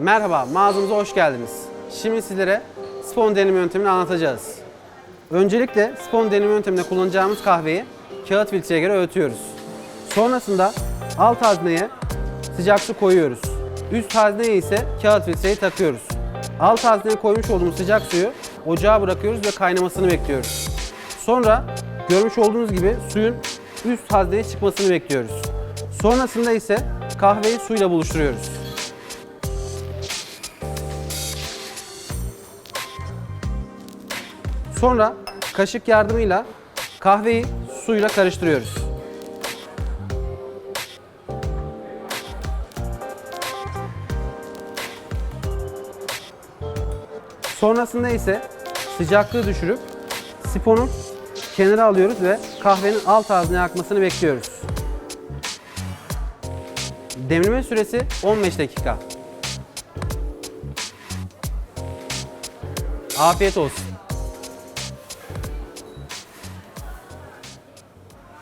Merhaba, mağazamıza hoş geldiniz. Şimdi sizlere spon deneme yöntemini anlatacağız. Öncelikle spon deneme yönteminde kullanacağımız kahveyi kağıt filtreye göre öğütüyoruz. Sonrasında alt hazneye sıcak su koyuyoruz. Üst hazneye ise kağıt filtreyi takıyoruz. Alt hazneye koymuş olduğumuz sıcak suyu ocağa bırakıyoruz ve kaynamasını bekliyoruz. Sonra görmüş olduğunuz gibi suyun üst hazneye çıkmasını bekliyoruz. Sonrasında ise kahveyi suyla buluşturuyoruz. Sonra kaşık yardımıyla kahveyi suyla karıştırıyoruz. Sonrasında ise sıcaklığı düşürüp sifonu kenara alıyoruz ve kahvenin alt ağzına akmasını bekliyoruz. Demleme süresi 15 dakika. Afiyet olsun.